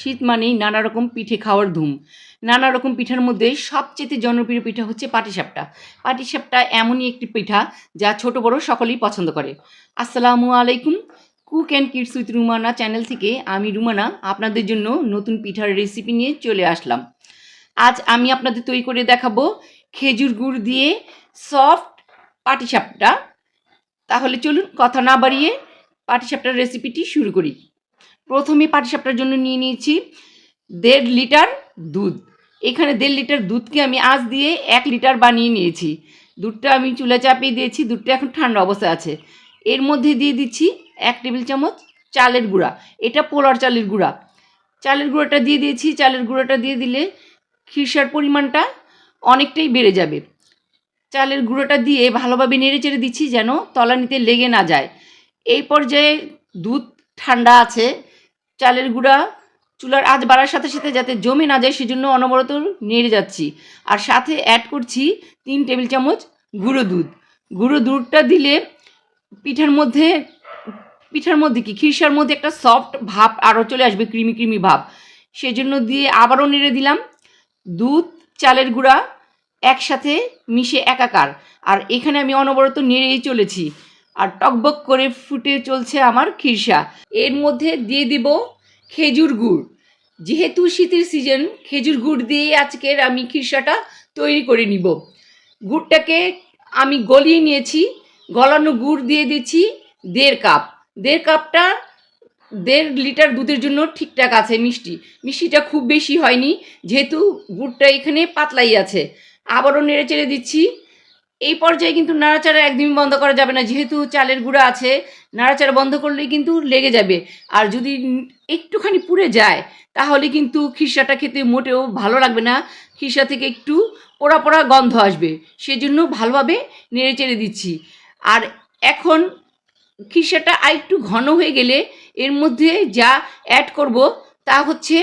শীত মানেই নানা রকম পিঠে খাওয়ার ধুম। নানা রকম পিঠার মধ্যে সবচেয়ে জনপ্রিয় পিঠা হচ্ছে পাটিসাপটা। পাটিসাপটা এমনই একটি পিঠা যা ছোট বড় সকলেই পছন্দ করে। আসসালামু আলাইকুম। Cook and kids with Rumana channel থেকে আমি রুমানা আপনাদের জন্য নতুন পিঠার রেসিপি নিয়ে চলে আসলাম। আজ আমি আপনাদের তৈরি করে দেখাবো খেজুর গুড় দিয়ে সফট পাটিসাপটা। তাহলে চলুন কথা না বাড়িয়ে পাটিসাপটার রেসিপিটি শুরু করি। প্রথমে পাটিসাপটার জন্য নিয়ে নিয়েছি দেড় লিটার দুধ। এখানে দেড় লিটার দুধকে আমি আজ দিয়ে এক লিটার বানিয়ে নিয়েছি। দুধটা আমি চুলা চাপিয়ে দিয়েছি, দুধটা এখন ঠান্ডা অবস্থায় আছে। এর মধ্যে দিয়ে দিচ্ছি এক টেবিল চামচ চালের গুঁড়া, এটা পোলার চালের গুঁড়া। চালের গুঁড়োটা দিয়ে দিয়েছি, চালের গুঁড়োটা দিয়ে দিলে খিরসার পরিমাণটা অনেকটাই বেড়ে যাবে। চালের গুঁড়োটা দিয়ে ভালোভাবে নেড়ে চেড়ে দিচ্ছি যেন তলানিতে লেগে না যায়। এই পর্যায়ে দুধ ঠান্ডা আছে চালের গুঁড়া, চুলার আজ বাড়ার সাথে সাথে যাতে জমে না যায়, সেজন্য অনবরত নেড়ে যাচ্ছি। আর সাথে অ্যাড করছি তিন টেবিল চামচ গুঁড়ো দুধ। গুঁড়ো দুধটা দিলে পিঠার মধ্যে পিঠার মধ্যে কি? খিরসার মধ্যে একটা সফট ভাব আরও চলে আসবে, ক্রিমি ক্রিমি ভাব। সেজন্য দিয়ে আবারও নেড়ে দিলাম। দুধ, চালের গুঁড়া একসাথে মিশে একাকার। আর এখানে আমি অনবরত নেড়েই চলেছি। আর টকবক করে ফুটে চলছে আমার খিরসা এর মধ্যে দিয়ে দিব খেজুর গুড়। যেহেতু শীতের সিজন খেজুর গুড় দিয়ে আজকের আমি খিরসাটা তৈরি করে নিব। গুড়টাকে আমি গলিয়ে নিয়েছি, গলানো গুড় দিয়ে দিচ্ছি দেড় কাপ। দেড় কাপটা দেড় লিটার দুধের জন্য ঠিকঠাক আছে মিষ্টি। মিষ্টিটা খুব বেশি হয়নি, যেহেতু গুড়টা এখানে পাতলাই আছে। আবারও নেড়ে চেড়ে দিচ্ছি। এই পর্যায়ে কিন্তু নাড়াচাড়া একদমই বন্ধ করা যাবে না। যেহেতু চালের গুঁড়া আছে, নাড়াচাড়া বন্ধ করলেই কিন্তু লেগে যাবে। আর যদি একটুখানি পুড়ে যায়, তাহলে কিন্তু খিরসাটা খেতে মোটেও ভালো লাগবে না। খিরসা থেকে একটু পোড়া পোড়া গন্ধ আসবে। সেজন্য ভালোভাবে নেড়ে চেড়ে দিচ্ছি। আর এখন খিরসাটা আর একটু ঘন হয়ে গেলে এর মধ্যে যা অ্যাড করব তা হচ্ছে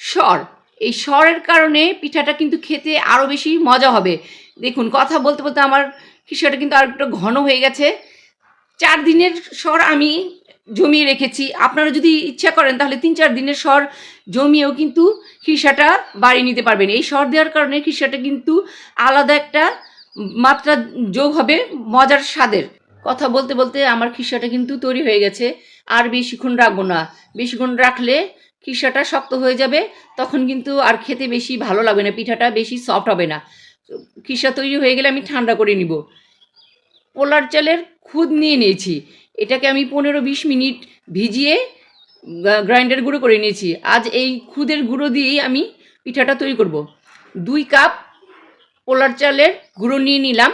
সর। এই সরের কারণে পিঠাটা কিন্তু খেতে আরও বেশি মজা হবে। দেখুন, কথা বলতে বলতে আমার খিসাটা কিন্তু আর একটু ঘন হয়ে গেছে। চার দিনের স্বর আমি জমিয়ে রেখেছি। আপনারা যদি ইচ্ছা করেন, তাহলে তিন চার দিনের স্বর জমিয়েও কিন্তু খিসাটা বাড়িয়ে নিতে পারবেন। এই স্বর দেওয়ার কারণে খিসাটা কিন্তু আলাদা একটা মাত্রা যোগ হবে মজার স্বাদের। কথা বলতে বলতে আমার খিসাটা কিন্তু তৈরি হয়ে গেছে। আর বেশিক্ষণ রাখব না। বেশিক্ষণ রাখলে খিসাটা শক্ত হয়ে যাবে, তখন কিন্তু আর খেতে বেশি ভালো লাগবে না, পিঠাটা বেশি সফট হবে না। খিসা তৈরি হয়ে গেলে আমি ঠান্ডা করে নিব। পোলার চালের খুদ নিয়ে নিয়েছি। এটাকে আমি পনেরো বিশ মিনিট ভিজিয়ে গ্রাইন্ডার গুঁড়ো করে নিয়েছি। আজ এই খুদের গুঁড়ো দিয়েই আমি পিঠাটা তৈরি করব। দুই কাপ পোলার চালের গুঁড়ো নিয়ে নিলাম।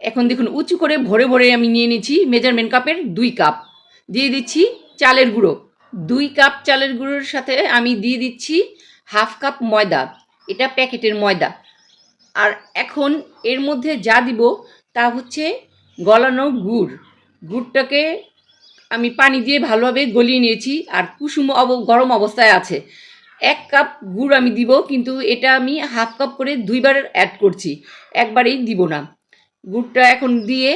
এখন দেখুন, উঁচু করে ভরে ভরে আমি নিয়ে নিয়েছি মেজারমেন্ট কাপের দুই কাপ। দিয়ে দিচ্ছি চালের গুঁড়ো। দুই কাপ চালের গুঁড়োর সাথে আমি দিয়ে দিচ্ছি হাফ কাপ ময়দা। এটা প্যাকেটের ময়দা। আর এখন এর মধ্যে যা দিব তা হচ্ছে গলানো গুড়। গুড়টাকে আমি পানি দিয়ে ভালোভাবে গলিয়ে নিয়েছি আর কুসুম অব, গরম অবস্থায় আছে। এক কাপ গুড় আমি দিব, কিন্তু এটা আমি হাফ কাপ করে দুইবার অ্যাড করছি, একবারেই দিব না। গুড়টা এখন দিয়ে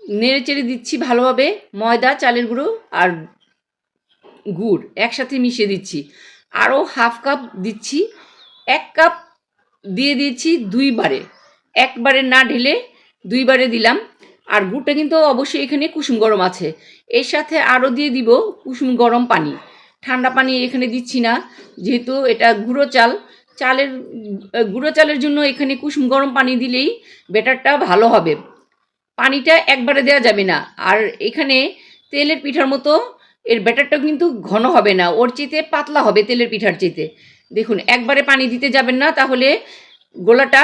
নেড়ে চেড়ে দিচ্ছি ভালোভাবে, ময়দা, চালের গুঁড়ো আর গুড় একসাথে মিশিয়ে দিচ্ছি। আরও হাফ কাপ দিচ্ছি, এক কাপ দিয়ে দিয়েছি দুইবারে। একবারে না ঢেলে দুইবারে দিলাম। আর গুড়টা কিন্তু অবশ্যই এখানে কুসুম গরম আছে। এর সাথে আরও দিয়ে দিব কুসুম গরম পানি। ঠান্ডা পানি এখানে দিচ্ছি না, যেহেতু এটা গুঁড়ো চাল। চালের, গুঁড়ো চালের জন্য এখানে কুসুম গরম পানি দিলেই ব্যাটারটা ভালো হবে। পানিটা একবারে দেওয়া যাবে না। আর এখানে তেলের পিঠার মতো এর ব্যাটারটা কিন্তু ঘন হবে না। ওর চেতে পাতলা হবে তেলের পিঠার চেতে দেখুন, একবারে পানি দিতে যাবেন না, তাহলে গোলাটা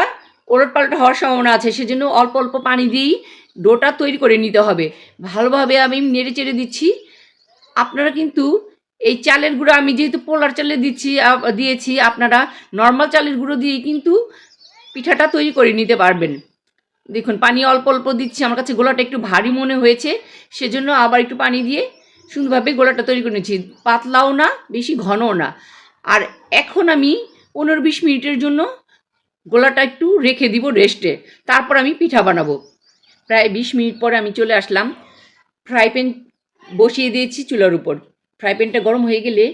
ওলট পালট হওয়ার সম্ভাবনা আছে, সেজন্য অল্প অল্প পানি দিয়েই ডোটা তৈরি করে নিতে হবে। ভালোভাবে আমি নেড়ে চেড়ে দিচ্ছি। আপনারা কিন্তু এই চালের গুঁড়ো, আমি যেহেতু পোলার চালে দিচ্ছি দিয়েছি, আপনারা নর্মাল চালের গুঁড়ো দিয়ে কিন্তু পিঠাটা তৈরি করে নিতে পারবেন। দেখুন, পানি অল্প অল্প দিচ্ছি, আমার কাছে গোলাটা একটু ভারী মনে হয়েছে, সেজন্য আবার একটু পানি দিয়ে সুন্দরভাবে গোলাটা তৈরি করে নিচ্ছি। পাতলাও না, বেশি ঘনও না। আর এখন আমি পনেরো বিশ মিনিটের জন্য গোলাটা একটু রেখে দিব রেস্টে। তারপর আমি পিঠা বানাবো। প্রায় বিশ মিনিট পরে আমি চলে আসলাম। ফ্রাই প্যান বসিয়ে দিয়েছি চুলার উপর। ফ্রাই প্যানটা গরম হয়ে গেলে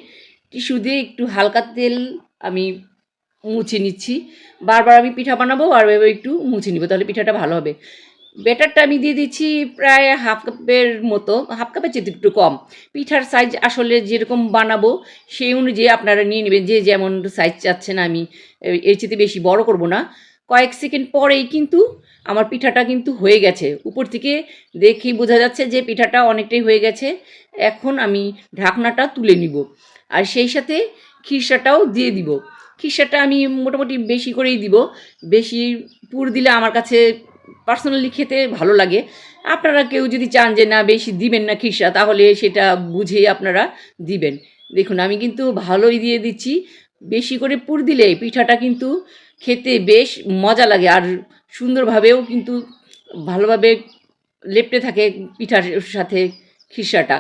টিস্যু দিয়ে একটু হালকা তেল আমি মুছে নিচ্ছি। বারবার আমি পিঠা বানাবো আর একটু মুছে নিব, তাহলে পিঠাটা ভালো হবে। ব্যাটারটা আমি দিয়ে দিচ্ছি প্রায় হাফ কাপের মতো, হাফ কাপের চেয়ে একটু কম। পিঠার সাইজ আসলে যেরকম বানাবো, সেই অনুযায়ী আপনারা নিয়ে নেবেন, যে যেমন সাইজ চাচ্ছেন আমি এর চেয়ে বেশি বড় করব না। কয়েক সেকেন্ড পরেই কিন্তু আমার পিঠাটা কিন্তু হয়ে গেছে। উপর থেকে দেখেই বোঝা যাচ্ছে যে পিঠাটা অনেকটাই হয়ে গেছে। এখন আমি ঢাকনাটা তুলে নিব আর সেই সাথে খিরসাটাও দিয়ে দিব। খিরসাটা আমি মোটামুটি বেশি করেই দিব। বেশি পুর দিলে আমার কাছে পার্সোনালি খেতে ভালো লাগে। আপনারা কেউ যদি চান যে, না, বেশি দিবেন না খিসা তাহলে সেটা বুঝে আপনারা দিবেন। দেখুন, আমি কিন্তু ভালোই দিয়ে দিচ্ছি। বেশি করে পুর দিলে পিঠাটা কিন্তু খেতে বেশ মজা লাগে আর সুন্দরভাবেও কিন্তু ভালোভাবে লেপটে থাকে পিঠার সাথে খিরসাটা।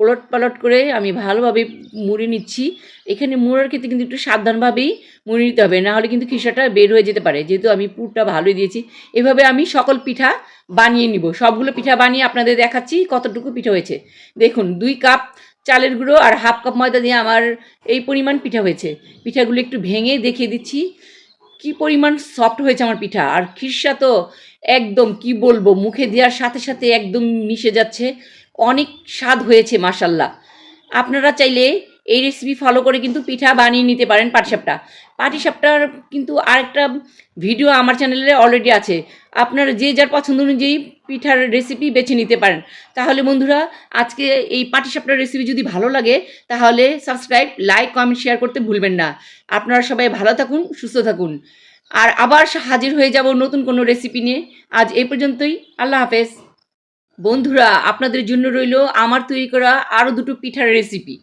ওলট পালট করে আমি ভালোভাবে মুড়ে নিচ্ছি। এখানে মুড়ার ক্ষেত্রে কিন্তু একটু সাবধানভাবেই মুড়ে নিতে হবে, না হলে কিন্তু খিরসাটা বের হয়ে যেতে পারে। যেহেতু আমি পুরটা ভালোই দিয়েছি, এভাবে আমি সকল পিঠা বানিয়ে নিব। সবগুলো পিঠা বানিয়ে আপনাদের দেখাচ্ছি কতটুকু পিঠা হয়েছে। দেখুন, দুই কাপ চালের গুঁড়ো আর হাফ কাপ ময়দা দিয়ে আমার এই পরিমাণ পিঠা হয়েছে। পিঠাগুলো একটু ভেঙে দেখিয়ে দিচ্ছি। কি পরিমাণ সফট হয়েছে আমার পিঠা। আর খিরসা তো একদম, কি বলব, মুখে দেওয়ার সাথে সাথে একদম মিশে যাচ্ছে। অনেক স্বাদ হয়েছে মাসাল্লাহ আপনারা চাইলে এই রেসিপি ফলো করে কিন্তু পিঠা বানিয়ে নিতে পারেন পাটিসাপটা। পাটিসাপটার কিন্তু আরেকটা ভিডিও আমার চ্যানেলে অলরেডি আছে। আপনারা যে যার পছন্দ অনুযায়ী পিঠার রেসিপি বেছে নিতে পারেন। তাহলে বন্ধুরা, আজকে এই পাটিসাপটার রেসিপি যদি ভালো লাগে, তাহলে সাবস্ক্রাইব লাইক কমেন্ট শেয়ার করতে ভুলবেন না। আপনারা সবাই ভালো থাকুন, সুস্থ থাকুন। আর আবার হাজির হয়ে যাব নতুন কোনো রেসিপি নিয়ে। আজ এই পর্যন্তই। আল্লাহ হাফেজ। বন্ধুরা আপনাদের জন্য রইল আমার তৈরি করা আরও দুটো পিঠার রেসিপি